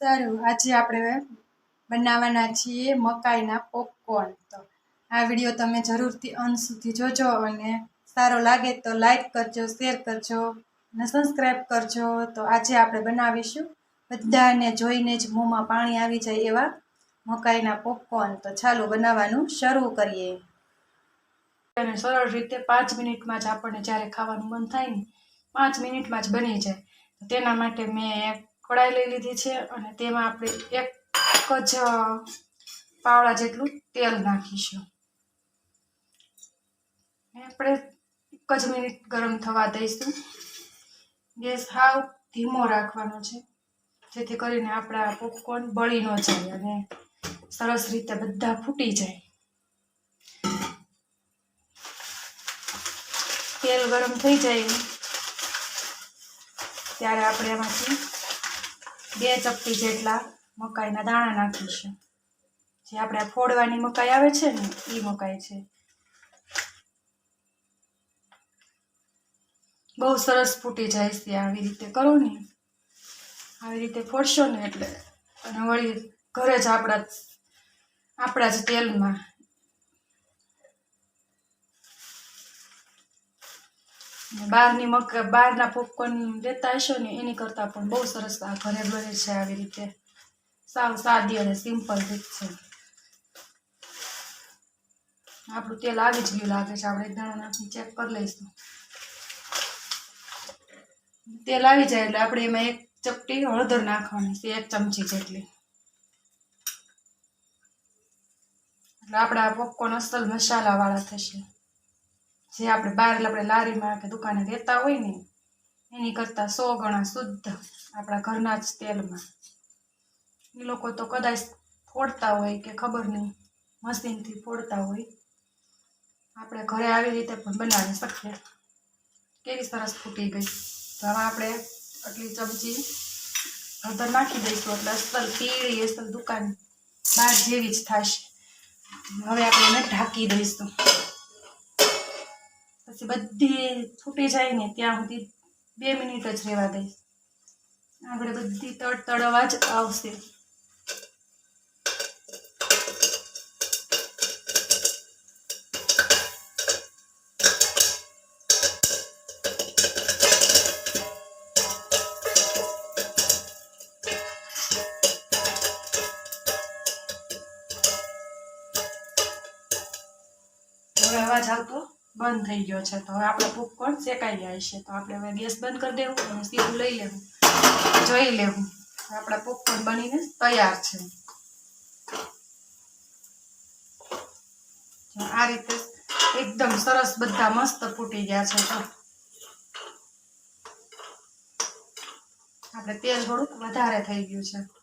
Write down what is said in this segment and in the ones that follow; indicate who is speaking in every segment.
Speaker 1: સારું, આજે આપણે બનાવવાના છીએ મકાઈના પોપકોર્ન તો આ વીડિયો તમે જરૂરથી અંત સુધી જોજો અને સારો લાગે તો લાઈક કરજો શેર કરજો અને સબસ્ક્રાઈબ કરજો. તો આજે આપણે બનાવીશું બધાને જોઈને જ મોંમાં પાણી આવી જાય એવા મકાઈના પોપકોર્ન તો ચાલો બનાવવાનું શરૂ કરીએ. અને સરળ રીતે પાંચ મિનિટમાં જ આપણને જ્યારે ખાવાનું મન થાય ને પાંચ મિનિટમાં જ બની જાય. તેના માટે મેં એક કઢાઈ લઈ લીધી છે અને તેમાં આપણે એક જ પાવડા જેટલું તેલ નાખીશું. આપણે એક જ મિનિટ ગરમ થવા દઈશું. ગેસ હાવ ધીમો રાખવાનો છે, જેથી કરીને આપણા પોપકોર્ન બળી ન જાય અને સરસ રીતે બધા ફૂટી જાય. તેલ ગરમ થઈ જાય. ત્યારે આપણે એમાંથી બે ચપટી જેટલા મકાઈના દાણા નાખીશું. જે આપણે ફોડવાની મકાઈ આવે છે ને એ મકાઈ છે. બહુ સરસ ફૂટી જાય છે આવી રીતે કરો ને. આવી રીતે ફોડશો ને એટલે, અને વળી ઘરે જ આપણા આપણા જ તેલમાં બહારની મક બહારના પોપકોર્ન લેતા હશો ને એની કરતાં પણ બહુ સરસ આ ઘરે બને છે આવી રીતે. સાવ સાદી અને સિમ્પલ રીત છે. આપણું તેલ આવી જ ગયું લાગે છે. આપણે દાણા નાખી ચેક કરી લઈશું. તેલ આવી જાય એટલે આપણે એમાં એક ચપટી હળદર નાખવાની છે, એક ચમચી જેટલી. એટલે આપણા પોપકોર્ન અસલ મસાલાવાળા થશે. જે આપણે બહાર આપણે લારીમાં કે દુકાને લેતા હોય ને, એની કરતાં સો ગણા શુદ્ધ આપણા ઘરના જ તેલમાં. એ લોકો તો કદાચ ફોડતા હોય કે ખબર નહીં, મશીનથી ફોડતા હોય. આપણે ઘરે આવી રીતે પણ બનાવી શકીએ. કેવી સરસ ફૂટી ગઈ. તો હવે આપણે આટલી ચમચી હળદર નાખી દઈશું. એટલે અસલ પીળી, અસલ દુકાન બહાર જેવી જ થશે. હવે આપણે એને ઢાંકી દઈશું. પછી બધી ફૂટી જાય ને ત્યાં સુધી બે મિનિટ જ રહેવા દઈશ. આપણે બધી તડ તડ અવાજ આવશે. હવે અવાજ આવતો? બંધ થઈ ગયો છે. તો હવે આપણે પોપકોર્ન શેકાઈ જાય છે. તો આપણે હવે ગેસ બંધ કરી દેવું અને સીધું લઈ લેવું. જોઈ લેવું. આપણા પોપકોર્ન બનીને તૈયાર છે. આ રીતે એકદમ સરસ બધા મસ્ત ફૂટી ગયા છે. તો આપણે તેલ થોડુંક વધારે થઈ ગયું છે.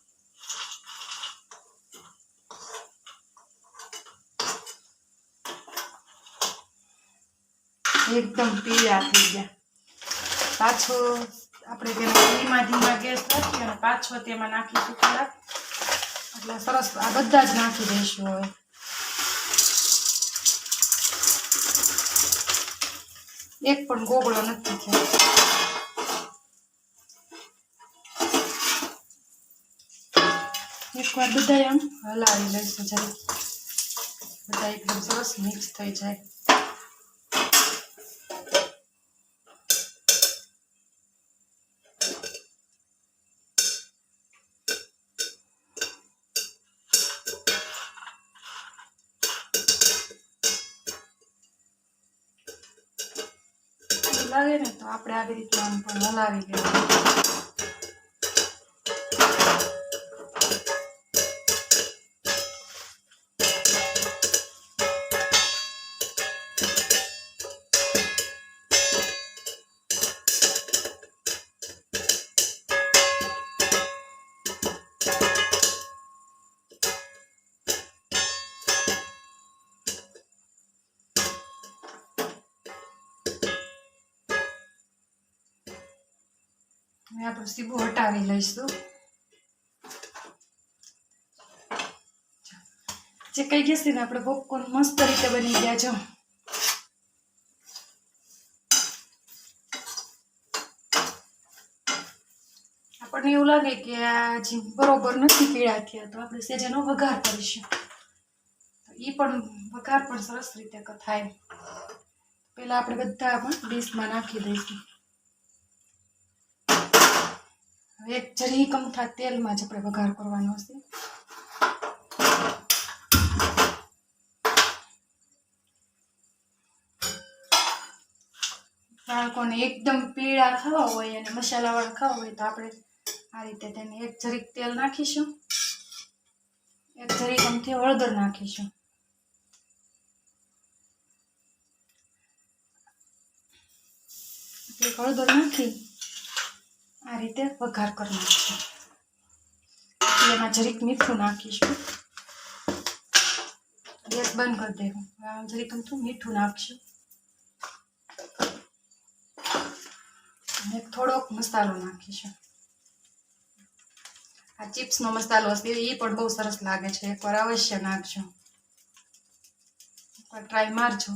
Speaker 1: એકદમ પીળા થઈ ગયા. પાછો આપણે તેમાં ધીમા ધીમા ગેસ રાખી અને પાછો તેમાં નાખીશું થોડાક એટલે સરસ આ બધા જ નાખી દઈશું હવે. એક પણ ગોગળો નથી થયો. એકવાર બધા એમ હલાવી લઈશું જરી. બધા એકદમ સરસ મિક્સ થઈ જાય. લાગે ને તો આપણે આવી રીતે આમ પણ હલાવી લેવાનું. હવે આપણે સીબું હટાવી લઈશું જે કઈ જશે ને આપણે પોપકોર્ન મસ્ત રીતે બની ગયા છો. આપણને એવું લાગે કે આ જે બરોબર નથી પીળા થયા, તો આપણે સેજનો વઘાર કરીશું. એ પણ વઘાર પણ સરસ રીતે થાય. પહેલાં આપણે બધા પણ ડીશમાં નાખી દઈશું. હવે એક જરી તેલમાં જ આપણે વઘાર કરવાનો છે. બાળકોને એકદમ પીળા ખાવા હોય અને મસાલાવાળા ખાવા હોય તો આપણે આ રીતે તેને એક જરીક તેલ નાખીશું. એક જરીક અમથી હળદર નાખીશું. હળદર નાખી આ રીતે વઘાર કરી નાખીશું એમાં જરીક મીઠું નાખીશું. ગેસ બંધ કરી દેવું. જરીક અમથું મીઠું નાખશું. અને થોડોક મસાલો નાખીશું. આ ચિપ્સનો મસાલો હશે એ પણ બહુ સરસ લાગે છે. એકવાર અવશ્ય નાખજો. એકવાર ટ્રાય મારજો.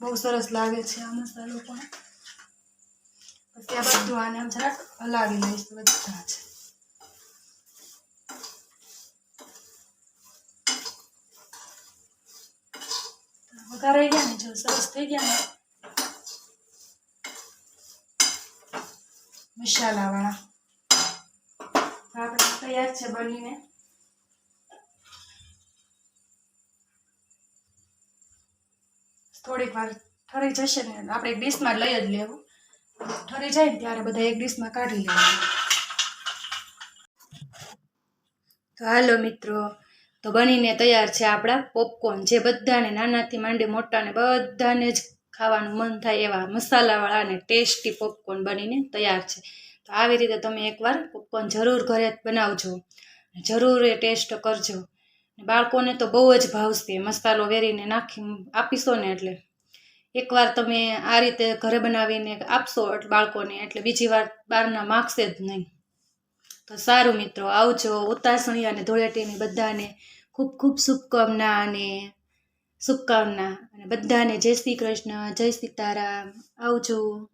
Speaker 1: બહુ સરસ લાગે છે આ મસાલો પણ. પછી આ બધું આને આમ જરાક હલાવી લઈશું બધા છે. વઘારાઈ ગયા ને? જો સરસ થઈ ગયા ને. મસાલાવાળા આપણે તૈયાર છે બનીને. થોડીક વાર ઠરી જશે ને, આપણે ડીશમાં લઈ જ લેવું. ઠરી જાય ને ત્યારે બધા એક ડીશમાં કાઢી લેવાનું તો હાલો મિત્રો, તો બનીને તૈયાર છે આપણા પોપકોર્ન જે બધાને નાનાથી માંડી મોટાને બધાને જ ખાવાનું મન થાય એવા મસાલાવાળા અને ટેસ્ટી પોપકોર્ન બનીને તૈયાર છે. તો આવી રીતે તમે એકવાર પોપકોર્ન જરૂર ઘરે બનાવજો જરૂર એ ટેસ્ટ કરજો. બાળકોને તો બહુ જ ભાવશે મસાલો વેરીને નાખી આપીશો ને એટલે. એકવાર તમે આ રીતે ઘરે બનાવીને આપશો બાળકોને, એટલે બીજી વાર બહારના માગશે જ નહીં. તો સારું મિત્રો, આવજો ઉતાસણી અને ધૂળેટીની બધાને ખૂબ ખૂબ શુભકામના અને શુભકામના. અને બધાને જય શ્રી કૃષ્ણ, જય સીતારામ આવજો.